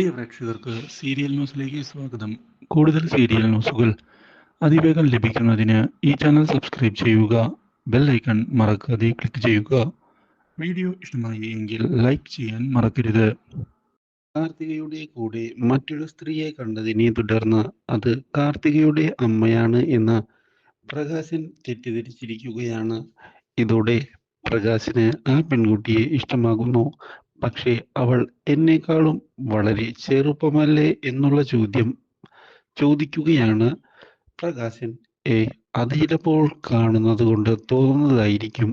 പ്രിയ പ്രേക്ഷകർക്ക് സീരിയൽ ന്യൂസിലേക്ക് സ്വാഗതം. കൂടുതൽ സീരിയൽ ന്യൂസുകൾ അതിവേഗം ലഭിക്കുന്നതിന് ഈ ചാനൽ സബ്സ്ക്രൈബ് ചെയ്യുക ബെൽ ഐക്കൺ മറക്കാതെ ക്ലിക്ക് ചെയ്യുക. വീഡിയോ ഇഷ്ടമായി എങ്കിൽ ലൈക്ക് ചെയ്യാൻ മറക്കരുത്. കാർത്തികയുടെ കൂടെ മറ്റൊരു സ്ത്രീയെ കണ്ടതിനെ തുടർന്ന് അത് കാർത്തികയുടെ അമ്മയാണ് എന്ന് പ്രകാശൻ തെറ്റിദ്ധരിച്ചിരിക്കുകയാണ്. ഇതോടെ പ്രകാശിന് ആ പെൺകുട്ടിയെ ഇഷ്ടമാകുന്നു. പക്ഷേ അവൾ എന്നെക്കാളും വളരെ ചെറുപ്പമല്ലേ എന്നുള്ള ചോദ്യം ചോദിക്കുകയാണ് പ്രകാശൻ. ഏ അത് ചിലപ്പോൾ കാണുന്നത് കൊണ്ട് തോന്നുന്നതായിരിക്കും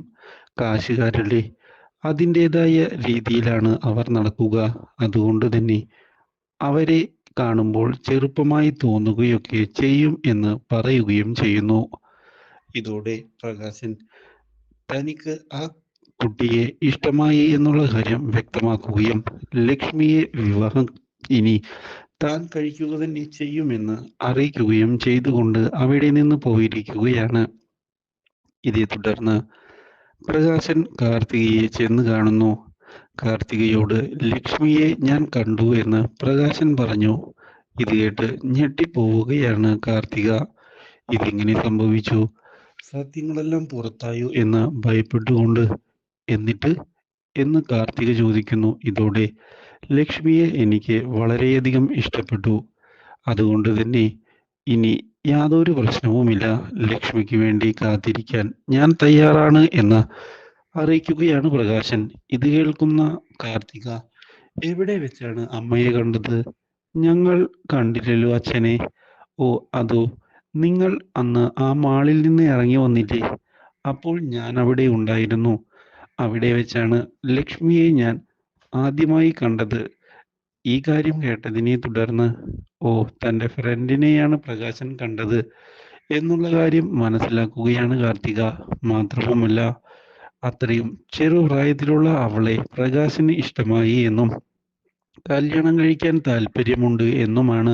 കാശുകാരല്ലേ? അതിന്റെതായ രീതിയിലാണ് അവർ നടക്കുക. അതുകൊണ്ട് തന്നെ അവരെ കാണുമ്പോൾ ചെറുപ്പമായി തോന്നുകയൊക്കെ ചെയ്യും എന്ന് പറയുകയും ചെയ്യുന്നു. ഇതോടെ പ്രകാശൻ തനിക്ക് ആ കുട്ടിയെ ഇഷ്ടമായി എന്നുള്ള കാര്യം വ്യക്തമാക്കുകയും ലക്ഷ്മിയെ വിവാഹം ഇനി താൻ കഴിക്കുക തന്നെ ചെയ്യുമെന്ന് അറിയിക്കുകയും ചെയ്തുകൊണ്ട് അവിടെ നിന്ന് പോയിരിക്കുകയാണ്. ഇതേ തുടർന്ന് പ്രകാശൻ കാർത്തികയെ ചെന്ന് കാണുന്നു. കാർത്തികയോട് ലക്ഷ്മിയെ ഞാൻ കണ്ടു എന്ന് പ്രകാശൻ പറഞ്ഞു. ഇത് കേട്ട് ഞെട്ടിപ്പോവുകയാണ് കാർത്തിക. ഇതെങ്ങനെ സംഭവിച്ചു. സത്യങ്ങളെല്ലാം പുറത്തായോ എന്ന് ഭയപ്പെട്ടുകൊണ്ട് എന്നിട്ട് എന്ന് കാർത്തിക ചോദിക്കുന്നു. ഇതോടെ ലക്ഷ്മിയെ എനിക്ക് വളരെയധികം ഇഷ്ടപ്പെട്ടു. അതുകൊണ്ട് തന്നെ ഇനി യാതൊരു പ്രശ്നവുമില്ല. ലക്ഷ്മിക്ക് വേണ്ടി കാത്തിരിക്കാൻ ഞാൻ തയ്യാറാണ് എന്ന് അറിയിക്കുകയാണ് പ്രകാശൻ. ഇത് കേൾക്കുന്ന കാർത്തിക എവിടെ വെച്ചാണ് അമ്മയെ കണ്ടത്? ഞങ്ങൾ കണ്ടില്ലല്ലോ അച്ഛനെ. ഓ അതോ നിങ്ങൾ അന്ന് ആ മാളിൽ നിന്ന് ഇറങ്ങി വന്നില്ലേ? അപ്പോൾ ഞാൻ അവിടെ ഉണ്ടായിരുന്നു. അവിടെ വെച്ചാണ് ലക്ഷ്മിയെ ഞാൻ ആദ്യമായി കണ്ടത്. ഈ കാര്യം കേട്ടതിനെ തുടർന്ന് ഓ തന്റെ ഫ്രണ്ടിനെയാണ് പ്രകാശൻ കണ്ടത് എന്നുള്ള കാര്യം മനസ്സിലാക്കുകയാണ് കാർത്തിക. മാത്രവുമല്ല അത്രയും ചെറുപ്രായത്തിലുള്ള അവളെ പ്രകാശന് ഇഷ്ടമായി എന്നും കല്യാണം കഴിക്കാൻ താല്പര്യമുണ്ട് എന്നുമാണ്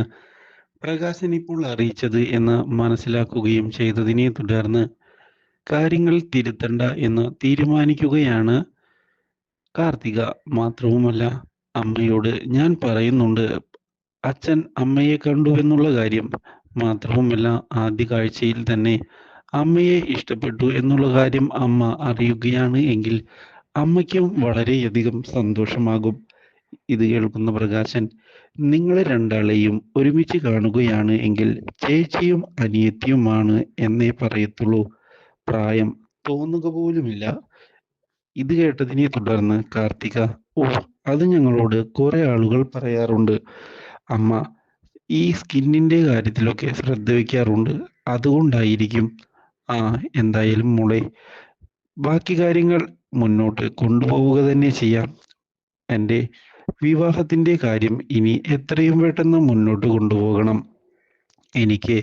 പ്രകാശൻ ഇപ്പോൾ അറിയിച്ചത് എന്ന് മനസ്സിലാക്കുകയും ചെയ്തതിനെ തുടർന്ന് കാര്യങ്ങൾ തിരുത്തണ്ട എന്ന് തീരുമാനിക്കുകയാണ് കാർത്തിക. മാത്രവുമല്ല അമ്മയോട് ഞാൻ പറയുന്നുണ്ട് അച്ഛൻ അമ്മയെ കണ്ടു എന്നുള്ള കാര്യം. മാത്രവുമല്ല ആദ്യ കാഴ്ചയിൽ തന്നെ അമ്മയെ ഇഷ്ടപ്പെട്ടു എന്നുള്ള കാര്യം അമ്മ അറിയുകയാണ് എങ്കിൽ അമ്മയ്ക്കും വളരെയധികം സന്തോഷമാകും. ഇത് കേൾക്കുന്ന പ്രകാശൻ നിങ്ങളെ രണ്ടാളെയും ഒരുമിച്ച് കാണുകയാണ് എങ്കിൽ ചേച്ചിയും അനിയത്തിയുമാണ് എന്നേ പറയത്തുള്ളൂ. പ്രായം തോന്നുക പോലുമില്ല. ഇത് കേട്ടതിനെ തുടർന്ന് കാർത്തിക ഓ അത് ഞങ്ങളോട് കുറെ ആളുകൾ പറയാറുണ്ട്. അമ്മ ഈ സ്കിന്നിന്റെ കാര്യത്തിലൊക്കെ ശ്രദ്ധ വയ്ക്കാറുണ്ട് അതുകൊണ്ടായിരിക്കും. ആ എന്തായാലും മോളെ ബാക്കി കാര്യങ്ങൾ മുന്നോട്ട് കൊണ്ടുപോവുക തന്നെ ചെയ്യാം. എന്റെ വിവാഹത്തിന്റെ കാര്യം ഇനി എത്രയും പെട്ടെന്ന് മുന്നോട്ട് കൊണ്ടുപോകണം. എനിക്ക്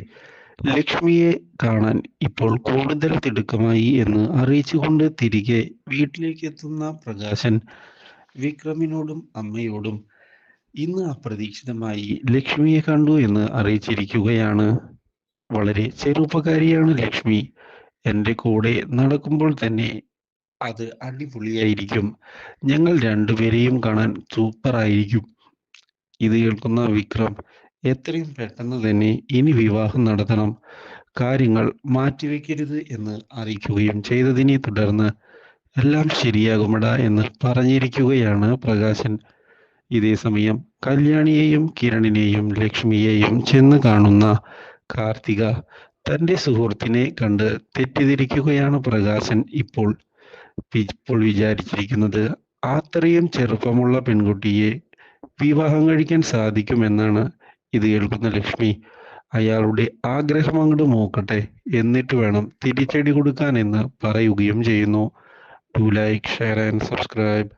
ലക്ഷ്മിയെ കാണാൻ ഇപ്പോൾ കൂടുതൽ തിടുക്കമായി എന്ന് അറിയിച്ചുകൊണ്ട് തിരികെ വീട്ടിലേക്ക് എത്തുന്ന പ്രകാശൻ വിക്രമിനോടും അമ്മയോടും ഇന്ന് അപ്രതീക്ഷിതമായി ലക്ഷ്മിയെ കണ്ടു എന്ന് അറിയിച്ചിരിക്കുകയാണ്. വളരെ ചെറുപ്പക്കാരിയാണ് ലക്ഷ്മി. എന്റെ കൂടെ നടക്കുമ്പോൾ തന്നെ അത് അടിപൊളിയായിരിക്കും. ഞങ്ങൾ രണ്ടുപേരെയും കാണാൻ സൂപ്പറായിരിക്കും. ഇത് കേൾക്കുന്ന വിക്രം എത്രയും പെട്ടെന്ന് തന്നെ ഇനി വിവാഹം നടത്തണം. കാര്യങ്ങൾ മാറ്റിവെക്കരുത് എന്ന് അറിയിക്കുകയും ചെയ്തതിനെ തുടർന്ന് എല്ലാം ശരിയാകുമടാ എന്ന് പറഞ്ഞിരിക്കുകയാണ് പ്രകാശൻ. ഇതേ സമയം കല്യാണിയെയും കിരണിനെയും ലക്ഷ്മിയെയും ചെന്ന് കാണുന്ന കാർത്തിക തന്റെ സുഹൃത്തിനെ കണ്ട് തെറ്റിദ്ധരിക്കുകയാണ് പ്രകാശൻ ഇപ്പോൾ. ഇപ്പോൾ വിചാരിച്ചിരിക്കുന്നത് അത്രയും ചെറുപ്പമുള്ള പെൺകുട്ടിയെ വിവാഹം കഴിക്കാൻ സാധിക്കുമെന്നാണ് ഇത് കേൾക്കുന്ന ലക്ഷ്മി അയാളുടെ ആഗ്രഹം അങ്ങോട്ട് നോക്കട്ടെ എന്നിട്ട് വേണം തിരിച്ചടി കൊടുക്കാൻ എന്ന് പറയുകയും ചെയ്യുന്നു. To like share and subscribe